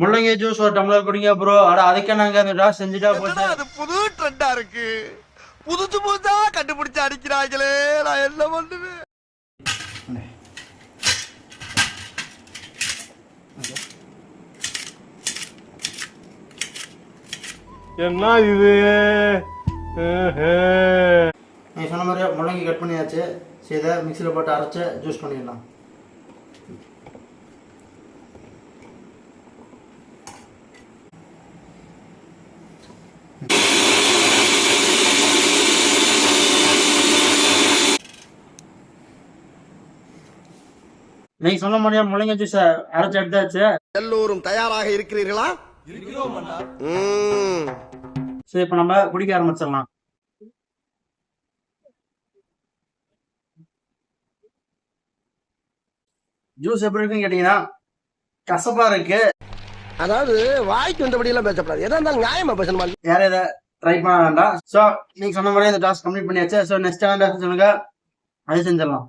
முள்ளங்கி ஜூஸ் ஒரு டம்ளர் குடிங்க ப்ரோ அட அதுக்கே நாங்க அந்த டாஸ் செஞ்சுட்டா போச்சு? அது புது ட்ரெண்டா இருக்கு? புதுசு புதுசா கண்டுபிடிச்சு அடிக்கிறாங்களே நான் என்ன பண்ணுவேன்? என்ன இது? நீ சொன்ன மாதிரி முள்ளங்கி கட் பண்ணியாச்சு. சரி இதை மிக்சியில் போட்டு அரைச்சு ஜூஸ் பண்ணிடலாம். நீங்க சொன்ன மாதிரியே முள்ளங்கி ஜூஸ் அரைச்சு எடுத்தாச்சு. எல்லோரும் தயாராக இருக்கிறீர்களா. சரி இப்போ நம்ம குடிக்க ஆரம்பிச்சிடலாம். ஜூஸ் எப்படி இருக்குன்னு கேட்டீங்கன்னா கசப்பா இருக்கு. அதாவது வாய்க்கு வந்தபடி எல்லாம் பேசப்படாது. எதா இருந்தாலும் நியாயமா பேசணுமா? யாரும் இதை ட்ரை பண்ண வேண்டாம். ஸோ நீங்க சொன்ன மாதிரி இந்த டாஸ்க் கம்ப்ளீட் பண்ணியாச்சு. ஸோ நெக்ஸ்ட் டாஸ்க் சொல்லுங்க. அது செஞ்சிடலாம்.